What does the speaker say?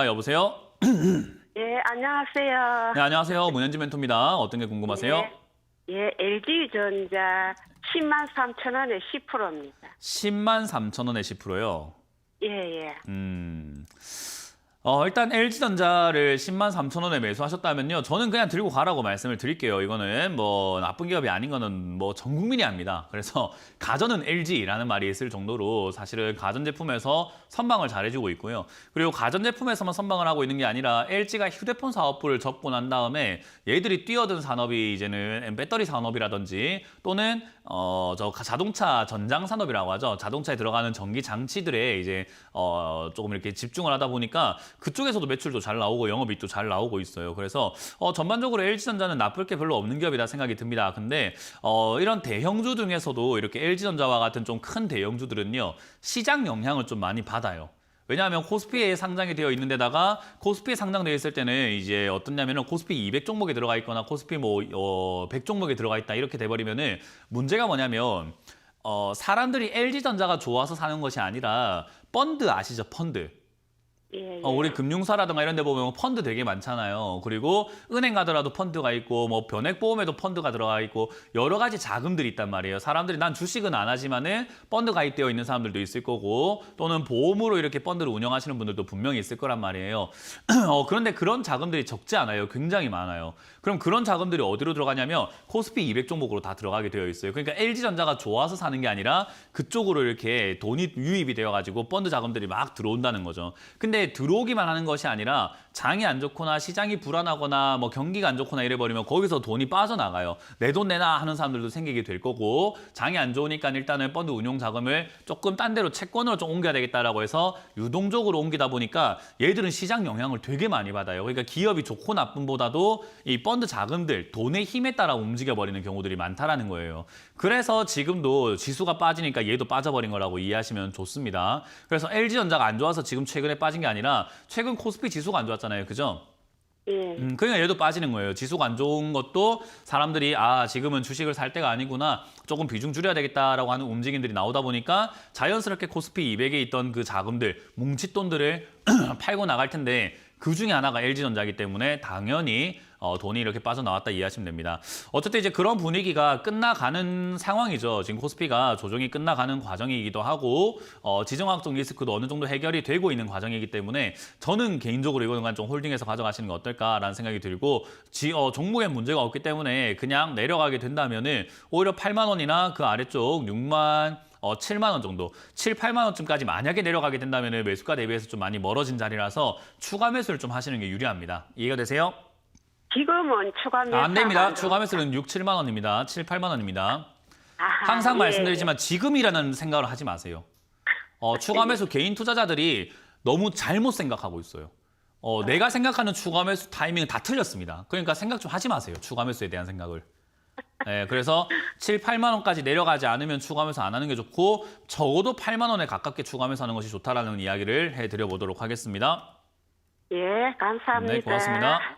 아, 여보세요? 예, 안녕하세요. 네, 안녕하세요. 문현지 멘토입니다. 어떤 게 궁금하세요? 예, 예, LG전자 10만 3천 원에 10%입니다. 10만 3천 원에 10%요. 예, 예. 음. 어, 일단 LG전자를 10만 3천 원에 매수하셨다면요. 저는 그냥 들고 가라고 말씀을 드릴게요. 이거는 뭐 나쁜 기업이 아닌 거는 뭐 전 국민이 압니다. 그래서 가전은 LG라는 말이 있을 정도로 사실은 가전제품에서 선방을 잘해주고 있고요. 그리고 가전제품에서만 선방을 하고 있는 게 아니라 LG가 휴대폰 사업부를 접고 난 다음에 얘들이 뛰어든 산업이 이제는 배터리 산업이라든지 또는 어, 저 자동차 전장 산업이라고 하죠. 자동차에 들어가는 전기 장치들에 이제 어, 조금 이렇게 집중을 하다 보니까 그쪽에서도 매출도 잘 나오고 영업이익도 잘 나오고 있어요. 그래서 어, 전반적으로 LG전자는 나쁠 게 별로 없는 기업이다 생각이 듭니다. 근데 어, 이런 대형주 중에서도 이렇게 LG전자와 같은 좀 큰 대형주들은요 시장 영향을 좀 많이 받아요. 왜냐하면 코스피에 상장이 되어 있는 데다가 코스피에 상장되어 있을 때는 이제 어떻냐면은 코스피 200 종목에 들어가 있거나 코스피 뭐 어, 100 종목에 들어가 있다 이렇게 돼버리면은 문제가 뭐냐면 어, 사람들이 LG전자가 좋아서 사는 것이 아니라 펀드 아시죠 펀드 예, 예. 어, 우리 금융사라든가 이런 데 보면 펀드 되게 많잖아요. 그리고 은행 가더라도 펀드가 있고 뭐 변액보험에도 펀드가 들어가 있고 여러 가지 자금들이 있단 말이에요. 사람들이 난 주식은 안 하지만은 펀드 가입되어 있는 사람들도 있을 거고 또는 보험으로 이렇게 펀드를 운영하시는 분들도 분명히 있을 거란 말이에요. 어, 그런데 그런 자금들이 적지 않아요. 굉장히 많아요. 그럼 그런 자금들이 어디로 들어가냐면 코스피 200 종목으로 다 들어가게 되어 있어요. 그러니까 LG전자가 좋아서 사는 게 아니라 그쪽으로 이렇게 돈이 유입이 되어 가지고 펀드 자금들이 막 들어온다는 거죠. 근데 들어오기만 하는 것이 아니라 장이 안 좋거나 시장이 불안하거나 뭐 경기가 안 좋거나 이래 버리면 거기서 돈이 빠져나가요. 내 돈 내놔 하는 사람들도 생기게 될 거고 장이 안 좋으니까 일단은 펀드 운용 자금을 조금 딴 데로 채권으로 좀 옮겨야 되겠다라고 해서 유동적으로 옮기다 보니까 얘들은 시장 영향을 되게 많이 받아요. 그러니까 기업이 좋고 나쁨보다도 이 펀드 자금들 돈의 힘에 따라 움직여 버리는 경우들이 많다라는 거예요. 그래서 지금도 지수가 빠지니까 얘도 빠져버린 거라고 이해하시면 좋습니다. 그래서 LG전자가 안 좋아서 지금 최근에 빠진 게 아니라 최근 코스피 지수가 안 좋았잖아요. 그죠? 예. 음, 그러니까 얘도 빠지는 거예요. 지수가 안 좋은 것도 사람들이 아 지금은 주식을 살 때가 아니구나 조금 비중 줄여야 되겠다라고 하는 움직임들이 나오다 보니까 자연스럽게 코스피 200에 있던 그 자금들 뭉칫돈들을 팔고 나갈 텐데 그 중에 하나가 LG전자이기 때문에 당연히 어, 돈이 이렇게 빠져나왔다 이해하시면 됩니다. 어쨌든 이제 그런 분위기가 끝나가는 상황이죠. 지금 코스피가 조정이 끝나가는 과정이기도 하고 어, 지정학적 리스크도 어느 정도 해결이 되고 있는 과정이기 때문에 저는 개인적으로 이거는 좀 홀딩해서 가져가시는 게 어떨까라는 생각이 들고 지, 어, 종목에 문제가 없기 때문에 그냥 내려가게 된다면 은 오히려 8만 원이나 그 아래쪽 6만 어, 7만 원 정도, 7, 8만 원쯤까지 만약에 내려가게 된다면 매수가 대비해서 좀 많이 멀어진 자리라서 추가 매수를 좀 하시는 게 유리합니다. 이해가 되세요? 지금은 추가 매수 아, 안 됩니다. 추가 매수는 6, 7만 원입니다. 7, 8만 원입니다. 아하, 항상 예. 말씀드리지만 지금이라는 생각을 하지 마세요. 어, 추가 매수 개인 투자자들이 너무 잘못 생각하고 있어요. 어, 내가 생각하는 추가 매수 타이밍은 다 틀렸습니다. 그러니까 생각 좀 하지 마세요. 추가 매수에 대한 생각을. 예, 그래서 7, 8만 원까지 내려가지 않으면 추가 매수 안 하는 게 좋고 적어도 8만 원에 가깝게 추가 매수하는 것이 좋다라는 이야기를 해드려 보도록 하겠습니다. 예, 감사합니다. 네, 고맙습니다.